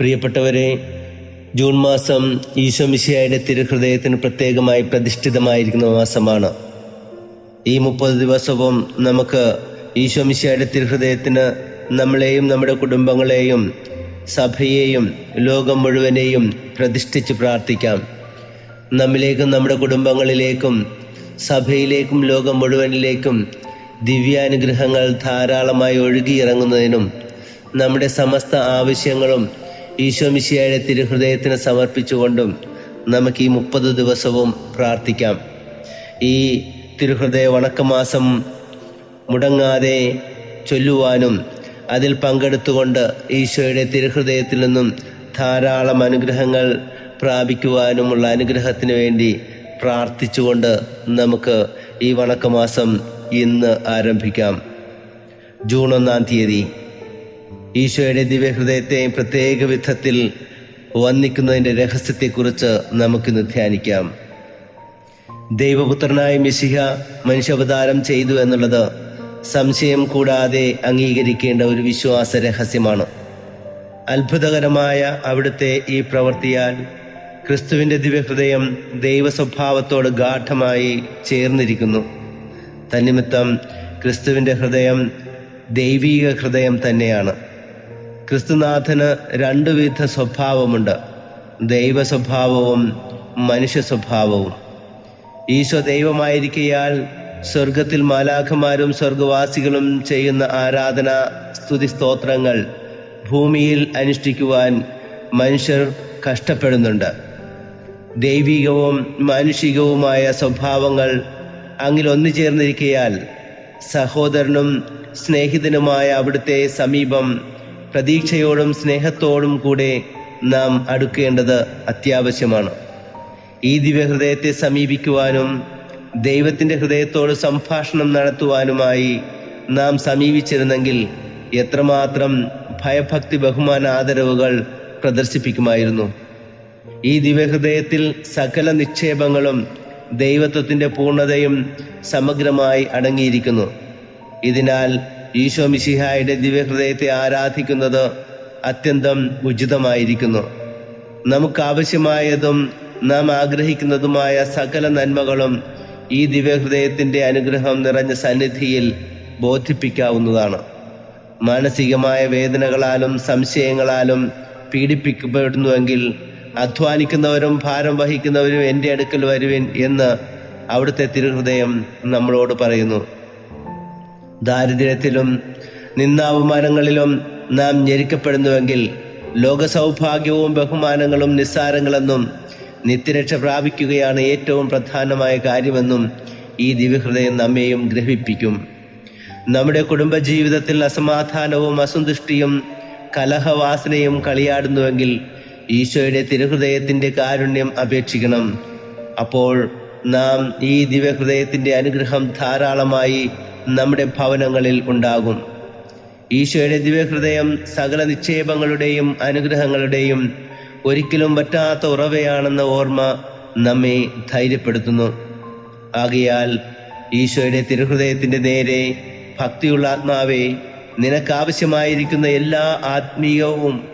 പ്രിയപ്പെട്ടവരെ ജൂൺ മാസം ഈശോമിശിയായുടെ തിരുഹൃദയത്തിന് പ്രത്യേകമായി പ്രതിഷ്ഠിതമായിരിക്കുന്ന മാസമാണ്. ഈ മുപ്പത് ദിവസവും നമുക്ക് ഈശോമിശിയായുടെ തിരുഹൃദയത്തിന് നമ്മളെയും നമ്മുടെ കുടുംബങ്ങളെയും സഭയെയും ലോകം മുഴുവനെയും പ്രതിഷ്ഠിച്ച് പ്രാർത്ഥിക്കാം. നമ്മിലേക്കും നമ്മുടെ കുടുംബങ്ങളിലേക്കും സഭയിലേക്കും ലോകം മുഴുവനിലേക്കും ദിവ്യാനുഗ്രഹങ്ങൾ ധാരാളമായി ഒഴുകിയിറങ്ങുന്നതിനും നമ്മുടെ സമസ്ത ആവശ്യങ്ങളും ഈശോമിശിയായുടെ തിരുഹൃദയത്തിന് സമർപ്പിച്ചുകൊണ്ടും നമുക്ക് ഈ മുപ്പത് ദിവസവും പ്രാർത്ഥിക്കാം. ഈ തിരുഹൃദയ വണക്കമാസം മുടങ്ങാതെ ചൊല്ലുവാനും അതിൽ പങ്കെടുത്തുകൊണ്ട് ഈശോയുടെ തിരുഹൃദയത്തിൽ നിന്നും ധാരാളം അനുഗ്രഹങ്ങൾ പ്രാപിക്കുവാനുമുള്ള അനുഗ്രഹത്തിന് വേണ്ടി പ്രാർത്ഥിച്ചുകൊണ്ട് നമുക്ക് ഈ വണക്കമാസം ഇന്ന് ആരംഭിക്കാം. ജൂൺ ഒന്നാം തീയതി. ഈശോയുടെ ദിവ്യഹൃദയത്തെ പ്രത്യേക വിധത്തിൽ വന്നിക്കുന്നതിന്റെ രഹസ്യത്തെക്കുറിച്ച് നമുക്കിന്ന് ധ്യാനിക്കാം. ദൈവപുത്രനായ മിശിഹ മനുഷ്യാവതാരം ചെയ്തു എന്നുള്ളത് സംശയം കൂടാതെ അംഗീകരിക്കേണ്ട ഒരു വിശ്വാസ രഹസ്യമാണ്. അത്ഭുതകരമായ അവിടുത്തെ ഈ പ്രവൃത്തിയാൽ ക്രിസ്തുവിന്റെ ദിവ്യഹൃദയം ദൈവ സ്വഭാവത്തോട് ഗാഠമായി ചേർന്നിരിക്കുന്നു. തന്നിമിത്തം ക്രിസ്തുവിന്റെ ഹൃദയം ദൈവീക ഹൃദയം തന്നെയാണ്. ക്രിസ്തുനാഥന് രണ്ടുവിധ സ്വഭാവമുണ്ട്. ദൈവ സ്വഭാവവും മനുഷ്യ സ്വഭാവവും ഈശോ ദൈവമായിരിക്കയാൽ സ്വർഗത്തിൽ മാലാഖമാരും സ്വർഗവാസികളും ചെയ്യുന്ന ആരാധന സ്തുതി സ്തോത്രങ്ങൾ ഭൂമിയിൽ അനുഷ്ഠിക്കുവാൻ മനുഷ്യർ കഷ്ടപ്പെടുന്നുണ്ട്. ദൈവികവും മാനുഷികവുമായ സ്വഭാവങ്ങൾ അങ്ങിൽ ഒന്നു ചേർന്നിരിക്കയാൽ സഹോദരനും സ്നേഹിതനുമായ അവിടുത്തെ സമീപം പ്രതീക്ഷയോടും സ്നേഹത്തോടും കൂടെ നാം അടുക്കേണ്ടത് അത്യാവശ്യമാണ്. ഈ ദിവ്യഹൃദയത്തെ സമീപിക്കുവാനും ദൈവത്തിന്റെ ഹൃദയത്തോട് സംഭാഷണം നടത്തുവാനുമായി നാം സമീപിച്ചിരുന്നെങ്കിൽ എത്രമാത്രം ഭയഭക്തി ബഹുമാന ആദരവുകൾ പ്രദർശിപ്പിക്കുമായിരുന്നു. ഈ ദിവ്യഹൃദയത്തിൽ സകല നിക്ഷേപങ്ങളും ദൈവത്വത്തിന്റെ പൂർണതയും സമഗ്രമായി അടങ്ങിയിരിക്കുന്നു. ഇതിനാൽ ഈശോ മിശിഹായുടെ ദിവ്യഹൃദയത്തെ ആരാധിക്കുന്നത് അത്യന്തം ഉചിതമായിരിക്കുന്നു. നമുക്ക് ആവശ്യമായതും നാം ആഗ്രഹിക്കുന്നതുമായ സകല നന്മകളും ഈ ദിവ്യഹൃദയത്തിന്റെ അനുഗ്രഹം നിറഞ്ഞ സന്നിധിയിൽ ബോധിപ്പിക്കാവുന്നതാണ്. മാനസികമായ വേദനകളാലും സംശയങ്ങളാലും പീഡിപ്പിക്കപ്പെടുന്നുവെങ്കിൽ അധ്വാനിക്കുന്നവരും ഭാരം വഹിക്കുന്നവരും എന്റെ അടുക്കൽ വരുവിൻ എന്ന് അവിടുത്തെ തിരുഹൃദയം നമ്മളോട് പറയുന്നു. ദാരിദ്ര്യത്തിലും നിന്നാവമാനങ്ങളിലും നാം ഞെരുക്കപ്പെടുന്നുവെങ്കിൽ ലോകസൗഭാഗ്യവും ബഹുമാനങ്ങളും നിസ്സാരങ്ങളെന്നും നിത്യരക്ഷ പ്രാപിക്കുകയാണ് ഏറ്റവും പ്രധാനമായ കാര്യമെന്നും ഈ ദിവ്യഹൃദയം നമ്മെയും ഗ്രഹിപ്പിക്കും. നമ്മുടെ കുടുംബജീവിതത്തിൽ അസമാധാനവും അസന്തുഷ്ടിയും കലഹവാസനയും കളിയാടുന്നുവെങ്കിൽ ഈശോയുടെ തിരുഹൃദയത്തിന്റെ കാരുണ്യം അപേക്ഷിക്കണം. അപ്പോൾ നാം ഈ ദിവ്യഹൃദയത്തിന്റെ അനുഗ്രഹം ധാരാളമായി നമ്മുടെ ഭവനങ്ങളിൽ ഉണ്ടാകും. ഈശോയുടെ ദിവ്യഹൃദയം സകല നിക്ഷേപങ്ങളുടെയും അനുഗ്രഹങ്ങളുടെയും ഒരിക്കലും പറ്റാത്ത ഉറവയാണെന്ന ഓർമ്മ നമ്മെ ധൈര്യപ്പെടുത്തുന്നു. ആകയാൽ ഈശോയുടെ തിരുഹൃദയത്തിന്റെ നേരെ ഭക്തിയുള്ള ആത്മാവെ നിനക്കാവശ്യമായിരിക്കുന്ന എല്ലാ ആത്മീയവും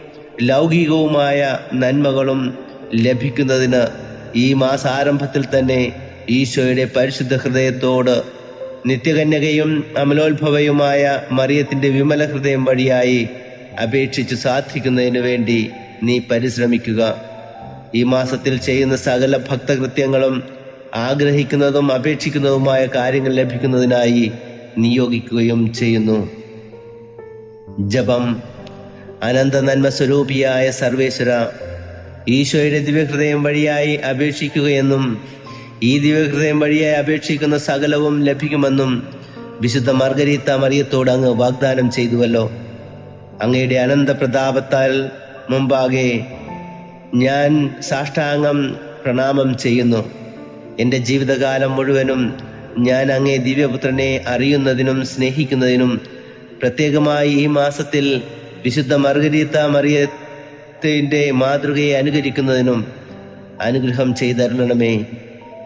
ലൗകികവുമായ നന്മകളും ലഭിക്കുന്നതിന് ഈ മാസാരംഭത്തിൽ തന്നെ ഈശോയുടെ പരിശുദ്ധ ഹൃദയത്തോട് നിത്യകന്യകയും അമലോത്ഭവയുമായ മറിയത്തിന്റെ വിമല ഹൃദയം വഴിയായി അപേക്ഷിച്ച് സാധിക്കുന്നതിനു വേണ്ടി നീ പരിശ്രമിക്കുക. ഈ മാസത്തിൽ ചെയ്യുന്ന സകല ഭക്തകൃത്യങ്ങളും ആഗ്രഹിക്കുന്നതും അപേക്ഷിക്കുന്നതുമായ കാര്യങ്ങൾ ലഭിക്കുന്നതിനായി നിയോഗിക്കുകയും ചെയ്യുന്നു. ജപം. അനന്ത നന്മ സ്വരൂപിയായ സർവേശ്വര ഈശോയുടെ ദിവ്യഹൃദയം വഴിയായി അപേക്ഷിക്കുകയെന്നും ഈ ദിവ്യഹൃദയം വഴിയായി അപേക്ഷിക്കുന്ന സകലവും ലഭിക്കുമെന്നും വിശുദ്ധ മാർഗരീത്ത മറിയത്തോട് അങ്ങ് വാഗ്ദാനം ചെയ്തുവല്ലോ. അങ്ങയുടെ അനന്ത പ്രതാപത്താൽ മുമ്പാകെ ഞാൻ സാഷ്ടാംഗം പ്രണാമം ചെയ്യുന്നു. എന്റെ ജീവിതകാലം മുഴുവനും ഞാൻ അങ്ങേ ദിവ്യപുത്രനെ അറിയുന്നതിനും സ്നേഹിക്കുന്നതിനും പ്രത്യേകമായി ഈ മാസത്തിൽ വിശുദ്ധ മർഗരീത്ത മറിയത്തിന്റെ മാതൃകയെ അനുകരിക്കുന്നതിനും അനുഗ്രഹം ചെയ്തരണമേ.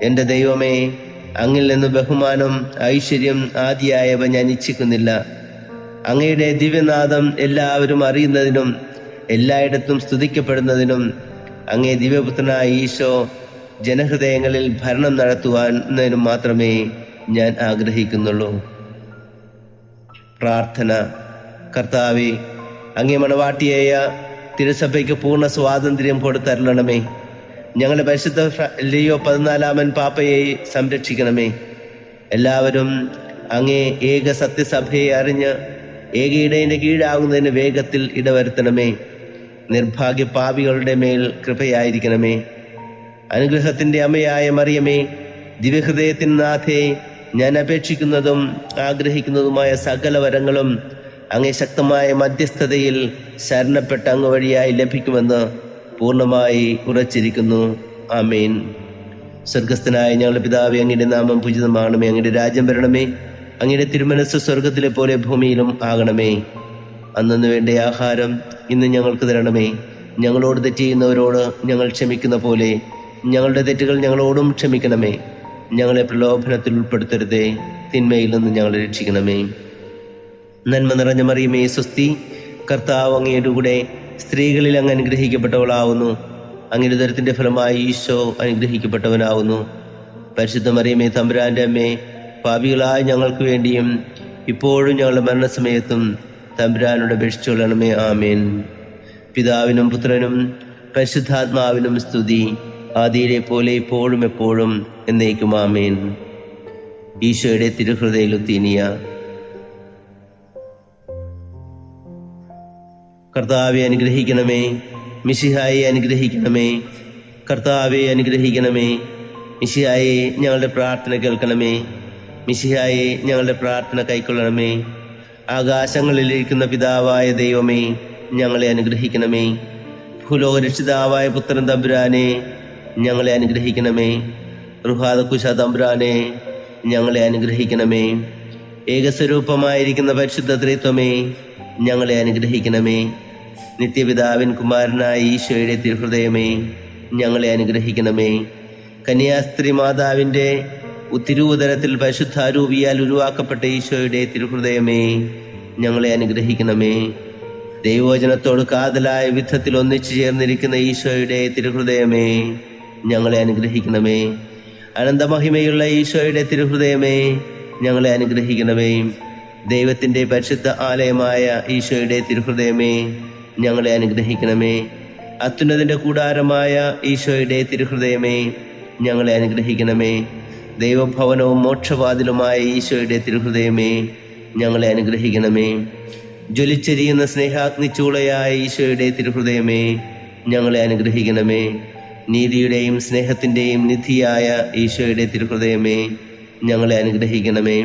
എന്റെ ദൈവമേ അങ്ങിൽ നിന്ന് ബഹുമാനം ഐശ്വര്യം ആദിയായവ ഞാൻ ഇച്ഛിക്കുന്നില്ല. അങ്ങയുടെ ദിവ്യനാഥം എല്ലാവരും അറിയുന്നതിനും എല്ലായിടത്തും സ്തുതിക്കപ്പെടുന്നതിനും അങ്ങേ ദിവ്യപുത്രനായ ഈശോ ജനഹൃദയങ്ങളിൽ ഭരണം നടത്തുവാനും മാത്രമേ ഞാൻ ആഗ്രഹിക്കുന്നുള്ളൂ. പ്രാർത്ഥന. കർത്താവെ അങ്ങേ മണവാട്ടിയായ തിരുസഭയ്ക്ക് പൂർണ സ്വാതന്ത്ര്യം കൊടുത്തരളണമേ ഞങ്ങളുടെ പരിശുദ്ധ ലിയോ പതിനാലാമൻ പാപ്പയെ സംരക്ഷിക്കണമേ. എല്ലാവരും അങ്ങേ ഏക സത്യസഭയെ അറിഞ്ഞ് ഏക ഇടയന്റെ കീഴാകുന്നതിന് വേഗത്തിൽ ഇടവരുത്തണമേ. നിർഭാഗ്യ പാപികളുടെ മേൽ കൃപയായിരിക്കണമേ. അനുഗ്രഹത്തിന്റെ അമ്മയായ മറിയമേ ദിവ്യഹൃദയത്തിൻ നാഥേ ഞാൻ അപേക്ഷിക്കുന്നതും ആഗ്രഹിക്കുന്നതുമായ സകല വരങ്ങളും അങ്ങേ ശക്തമായ മധ്യസ്ഥതയിൽ ശരണപ്പെട്ട അങ്ങ് വഴിയായി ലഭിക്കുമെന്ന് പൂർണമായി ഉറച്ചിരിക്കുന്നു. ആമേൻ. സ്വർഗസ്ഥനായ ഞങ്ങളുടെ പിതാവ് അങ്ങയുടെ നാമം പൂജിതമാകണമേ. അങ്ങയുടെ രാജ്യം വരണമേ. അങ്ങയുടെ തിരുമനസ് സ്വർഗത്തിലെ പോലെ ഭൂമിയിലും ആകണമേ. അന്നു വേണ്ട ആഹാരം ഇന്ന് ഞങ്ങൾക്ക് തരണമേ. ഞങ്ങളോട് തെറ്റ് ചെയ്യുന്നവരോട് ഞങ്ങൾ ക്ഷമിക്കുന്ന പോലെ ഞങ്ങളുടെ തെറ്റുകൾ ഞങ്ങളോടും ക്ഷമിക്കണമേ. ഞങ്ങളെ പ്രലോഭനത്തിൽ ഉൾപ്പെടുത്തരുതേ. തിന്മയിൽ നിന്ന് ഞങ്ങളെ രക്ഷിക്കണമേ. നന്മ നിറഞ്ഞ മറിയുമേ സ്വസ്തി. കർത്താവ് അങ്ങയുടെ കൂടെ സ്ത്രീകളിൽ അങ്ങ് അനുഗ്രഹിക്കപ്പെട്ടവളാവുന്നു. അങ്ങയുടെ ദരത്തിന്റെ ഫലമായി ഈശോ അനുഗ്രഹിക്കപ്പെട്ടവനാവുന്നു. പരിശുദ്ധ മറിയമ്മേ തമ്പുരാന്റെ അമ്മേ പാപികളായ ഞങ്ങൾക്ക് വേണ്ടിയും ഇപ്പോഴും ഞങ്ങളുടെ മരണസമയത്തും തമ്പുരാനോട് അപേക്ഷിച്ചുകൊള്ളണമേ ആമേൻ. പിതാവിനും പുത്രനും പരിശുദ്ധാത്മാവിനും സ്തുതി ആദിയിലെ പോലെ ഇപ്പോഴും എപ്പോഴും എന്നേക്കും ആമേൻ. ഈശോയുടെ തിരുഹൃദയിലുത്തീനിയ കർത്താവെ അനുഗ്രഹിക്കണമേ മിശിഹായെ അനുഗ്രഹിക്കണമേ കർത്താവെ അനുഗ്രഹിക്കണമേ മിശിഹായെ ഞങ്ങളുടെ പ്രാർത്ഥന കേൾക്കണമേ മിശിഹായെ ഞങ്ങളുടെ പ്രാർത്ഥന കൈക്കൊള്ളണമേ ആകാശങ്ങളിലിരിക്കുന്ന പിതാവായ ദൈവമേ ഞങ്ങളെ അനുഗ്രഹിക്കണമേ ഭൂലോകരക്ഷിതാവായ പുത്രൻ തമ്പുരാനെ ഞങ്ങളെ അനുഗ്രഹിക്കണമേ റുഹാദകുശ തമ്പുരാനെ ഞങ്ങളെ അനുഗ്രഹിക്കണമേ ഏകസ്വരൂപമായിരിക്കുന്ന പരിശുദ്ധ ത്രിത്വമേ ഞങ്ങളെ അനുഗ്രഹിക്കണമേ. നിത്യപിതാവിൻ കുമാരനായ ഈശോയുടെ തിരുഹൃദയമേ ഞങ്ങളെ അനുഗ്രഹിക്കണമേ. കന്യാസ്ത്രീ മാതാവിന്റെ തിരുവുദരത്തിൽ പരിശുദ്ധാരൂപിയാൽ ഉരുവാക്കപ്പെട്ട ഈശോയുടെ തിരുഹൃദയമേ ഞങ്ങളെ അനുഗ്രഹിക്കണമേ. ദൈവവചനത്തോട് കാതലായ വിധത്തിൽ ഒന്നിച്ചു ചേർന്നിരിക്കുന്ന ഈശോയുടെ തിരുഹൃദയമേ ഞങ്ങളെ അനുഗ്രഹിക്കണമേ. അനന്തമഹിമയുള്ള ഈശോയുടെ തിരുഹൃദയമേ ഞങ്ങളെ അനുഗ്രഹിക്കണമേ. ദൈവത്തിന്റെ പരിശുദ്ധ ആലയമായ ഈശോയുടെ തിരുഹൃദയമേ ഞങ്ങളെ അനുഗ്രഹിക്കണമേ. അത്യുന്നതിന്റെ കൂടാരമായ ഈശോയുടെ തിരുഹൃദയമേ ഞങ്ങളെ അനുഗ്രഹിക്കണമേ. ദൈവഭവനവും മോക്ഷവാതിലുമായ ഈശോയുടെ തിരുഹൃദയമേ ഞങ്ങളെ അനുഗ്രഹിക്കണമേ. ജ്വലിച്ചെരിയുന്ന സ്നേഹാഗ്നി ചൂളയായ ഈശോയുടെ തിരുഹൃദയമേ ഞങ്ങളെ അനുഗ്രഹിക്കണമേ. നീതിയുടെയും സ്നേഹത്തിന്റെയും നിധിയായ ഈശോയുടെ തിരുഹൃദയമേ ഞങ്ങളെ അനുഗ്രഹിക്കണമേ.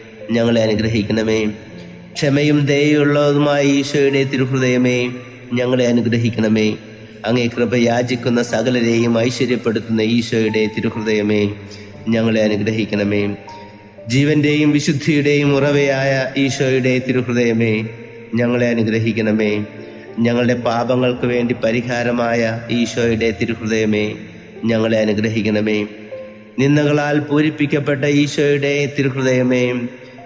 ഞങ്ങളെ അനുഗ്രഹിക്കണമേ. ക്ഷമയും ദയുള്ളതുമായ ഈശോയുടെ തിരുഹൃദയമേ ഞങ്ങളെ അനുഗ്രഹിക്കണമേ. അങ്ങേ കൃപ യാചിക്കുന്ന സകലരെയും ഐശ്വര്യപ്പെടുത്തുന്ന ഈശോയുടെ തിരുഹൃദയമേ ഞങ്ങളെ അനുഗ്രഹിക്കണമേ. ജീവന്റെയും വിശുദ്ധിയുടെയും ഉറവയായ ഈശോയുടെ തിരുഹൃദയമേ ഞങ്ങളെ അനുഗ്രഹിക്കണമേ. ഞങ്ങളുടെ പാപങ്ങൾക്ക് വേണ്ടി പരിഹാരമായ ഈശോയുടെ തിരുഹൃദയമേ ഞങ്ങളെ അനുഗ്രഹിക്കണമേ. നിന്ദകളാൽ പൂരിപ്പിക്കപ്പെട്ട ഈശോയുടെ തിരുഹൃദയമേ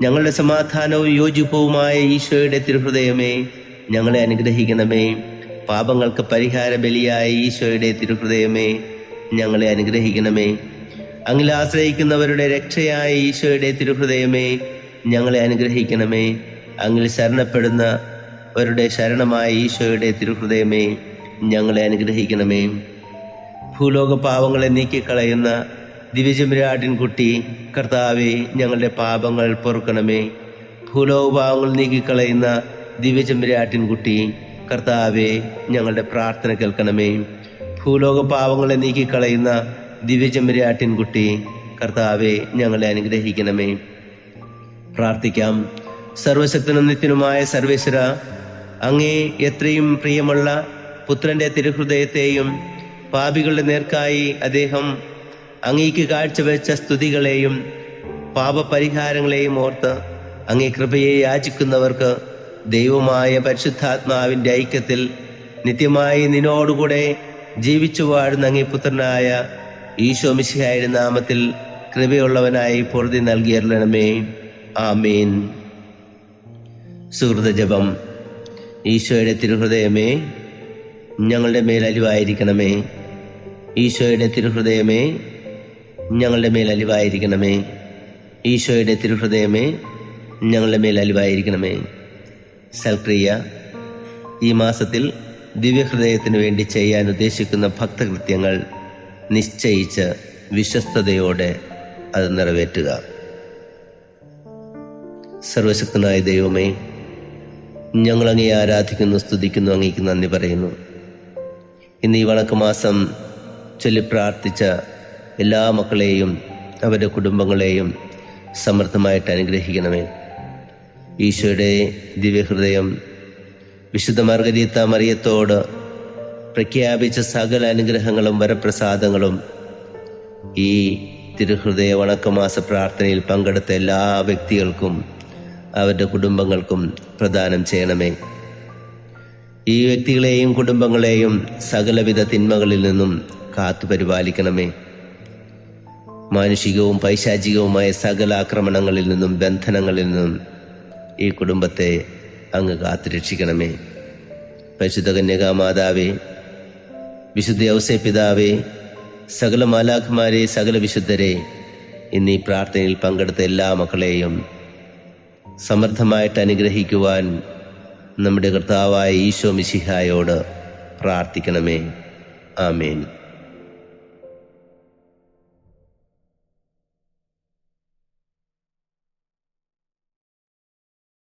ഞങ്ങളുടെ സമാധാനവും യോജിപ്പവുമായ ഈശോയുടെ തിരുഹൃദയമേ ഞങ്ങളെ അനുഗ്രഹിക്കണമേ. പാപങ്ങൾക്ക് പരിഹാര ബലിയായ ഈശോയുടെ തിരുഹൃദയമേ ഞങ്ങളെ അനുഗ്രഹിക്കണമേ. അങ്ങിൽ ആശ്രയിക്കുന്നവരുടെ രക്ഷയായ ഈശോയുടെ തിരുഹൃദയമേ ഞങ്ങളെ അനുഗ്രഹിക്കണമേ. അങ്ങിൽ ശരണപ്പെടുന്നവരുടെ ശരണമായ ഈശോയുടെ തിരുഹൃദയമേ ഞങ്ങളെ അനുഗ്രഹിക്കണമേ. ഭൂലോക പാവങ്ങളെ നീക്കിക്കളയുന്ന ദിവ്യചമിരാട്ടിൻകുട്ടി കർത്താവെ ഞങ്ങളുടെ പാപങ്ങൾ പൊറുക്കണമേ. ഭൂലോക നീക്കിക്കളയുന്ന ദിവ്യചമിരാട്ടിൻകുട്ടി കർത്താവെ ഞങ്ങളുടെ പ്രാർത്ഥന കേൾക്കണമേ. ഭൂലോക പാവങ്ങളെ നീക്കിക്കളയുന്ന ദിവ്യചമിരാട്ടിൻകുട്ടി കർത്താവെ ഞങ്ങളെ അനുഗ്രഹിക്കണമേ. പ്രാർത്ഥിക്കാം. സർവശക്തനും നിത്യനുമായ സർവേശ്വര അങ്ങേ എത്രയും പ്രിയമുള്ള പുത്രന്റെ തിരുഹൃദയത്തെയും പാപികളുടെ നേർക്കായി അദ്ദേഹം അങ്ങേക്ക് കാഴ്ചവെച്ച സ്തുതികളെയും പാപപരിഹാരങ്ങളെയും ഓർത്ത് അങ്ങേ കൃപയെ യാചിക്കുന്നവർക്ക് ദൈവമായ പരിശുദ്ധാത്മാവിന്റെ ഐക്യത്തിൽ നിത്യമായി നിന്നോടുകൂടെ ജീവിച്ചു വാഴുന്ന അങ്ങേ പുത്രനായ ഈശോ മിശിഹായുടെ നാമത്തിൽ കൃപയുള്ളവനായി പൊറുതി നൽകിയരണമേ ആമീൻ. സുഹൃത ജപം. ഈശോയുടെ തിരുഹൃദയമേ ഞങ്ങളുടെ മേൽ ഈശോയുടെ തിരുഹൃദയമേ ഞങ്ങളുടെ മേൽ അലിവായിരിക്കണമേ. ഈശോയുടെ തിരുഹൃദയമേ ഞങ്ങളുടെ മേൽ അലിവായിരിക്കണമേ. സൽക്രിയ ഈ മാസത്തിൽ ദിവ്യഹൃദയത്തിന് വേണ്ടി ചെയ്യാൻ ഉദ്ദേശിക്കുന്ന ഭക്തകൃത്യങ്ങൾ നിശ്ചയിച്ച് വിശ്വസ്തയോടെ അത് നിറവേറ്റുക. സർവശക്തനായ ദൈവമേ ഞങ്ങൾ അങ്ങേ ആരാധിക്കുന്നു സ്തുതിക്കുന്നു അങ്ങേക്ക് നന്ദി പറയുന്നു. ഇന്ന് ഈ വണക്കമാസം ചൊല്ലി പ്രാർത്ഥിച്ച എല്ലാ മക്കളെയും അവരുടെ കുടുംബങ്ങളെയും സമൃദ്ധമായിട്ട് അനുഗ്രഹിക്കണമേ. ഈശോയുടെ ദിവ്യഹൃദയം വിശുദ്ധ മാർഗരീത്ത മറിയത്തോട് പ്രഖ്യാപിച്ച സകല അനുഗ്രഹങ്ങളും വരപ്രസാദങ്ങളും ഈ തിരുഹൃദയ വണക്കമാസ പ്രാർത്ഥനയിൽ പങ്കെടുത്ത എല്ലാ വ്യക്തികൾക്കും അവരുടെ കുടുംബങ്ങൾക്കും പ്രദാനം ചെയ്യണമേ. ഈ വ്യക്തികളെയും കുടുംബങ്ങളെയും സകലവിധ തിന്മകളിൽ നിന്നും കാത്തു പരിപാലിക്കണമേ മാനുഷികവും പൈശാചികവുമായ സകല ആക്രമണങ്ങളിൽ നിന്നും ബന്ധനങ്ങളിൽ നിന്നും ഈ കുടുംബത്തെ അങ്ങ് കാത്തുരക്ഷിക്കണമേ. പരിശുദ്ധ കന്യകാ മാതാവേ വിശുദ്ധ ഔസേ പിതാവേ സകല മാലാഖുമാരെ സകല വിശുദ്ധരെ ഇന്ന് ഈ പ്രാർത്ഥനയിൽ പങ്കെടുത്ത എല്ലാ മക്കളെയും സമർത്ഥമായിട്ട് അനുഗ്രഹിക്കുവാൻ നമ്മുടെ കർത്താവായ ഈശോ മിശിഹായോട് പ്രാർത്ഥിക്കണമേ. ആമേൻ.